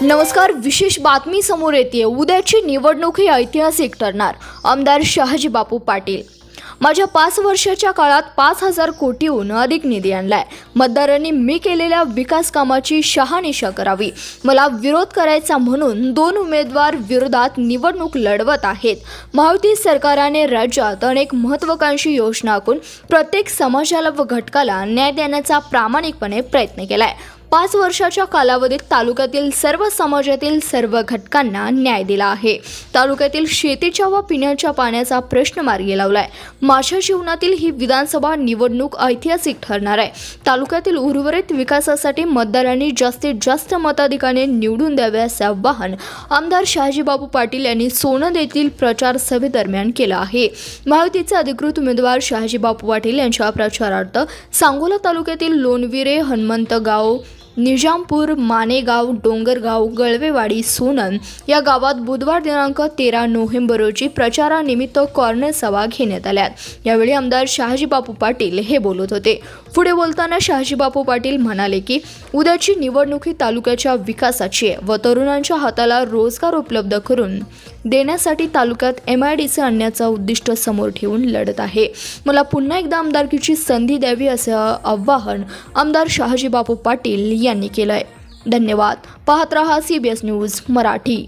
नमस्कार विशेष बातमी समोर येते उद्याची निवडणूक ही ऐतिहासिक ठरणार. आमदार शहाजी बापू पाटील. माझ्या पाच वर्षाच्या काळात पाच हजार कोटीहून अधिक निधी आणलाय. मतदारांनी मी केलेल्या विकास कामाची शहानिशा करावी. मला विरोध करायचा म्हणून दोन उमेदवार विरोधात निवडणूक लढवत आहेत. महायुती सरकारने राज्यात अनेक महत्वाकांक्षी योजना आखून प्रत्येक समाजाला व घटकाला न्याय देण्याचा प्रामाणिकपणे प्रयत्न केलाय. पाच वर्षाच्या कालावधीत तालुक्यातील सर्व समाजातील सर्व घटकांना न्याय दिला आहे. तालुक्यातील शेतीच्या व पिण्याच्या पाण्याचा प्रश्न मार्गी लावलाय. माझ्या जीवनातील ही विधानसभा निवडणूक ऐतिहासिक ठरणार आहे. तालुक्यातील उर्वरित विकासासाठी मतदारांनी जास्तीत जास्त मताधिकाने निवडून द्यावे असे आवाहन आमदार शहाजीबाबू पाटील यांनी सोनद येथील प्रचार सभेदरम्यान केलं आहे. महायुतीचे अधिकृत उमेदवार शहाजीबापू पाटील यांच्या प्रचारार्थ सांगोला तालुक्यातील लोणविरे हनुमंत गाव निजामपूर मानेगाव डोंगरगाव गळवेवाडी सोनन या गावात बुधवार दिनांक तेरा नोव्हेंबर रोजी प्रचारानिमित्त कॉर्नर सभा घेण्यात आल्या. यावेळी आमदार शहाजीबापू पाटील हे बोलत होते. पुढे बोलताना शहाजीबापू पाटील म्हणाले की उद्याची निवडणूक ही तालुक्याच्या विकासाची आहे व तरुणांच्या हाताला रोजगार उपलब्ध करून देण्यासाठी तालुक्यात एम आय डी सी आणण्याचा उद्दिष्ट समोर ठेवून लढत आहे. मला पुन्हा एकदा आमदारकीची संधी द्यावी असं आवाहन आमदार शहाजीबापू पाटील यांनी केलं आहे धन्यवाद. पाहत रहा C B S news Marathi.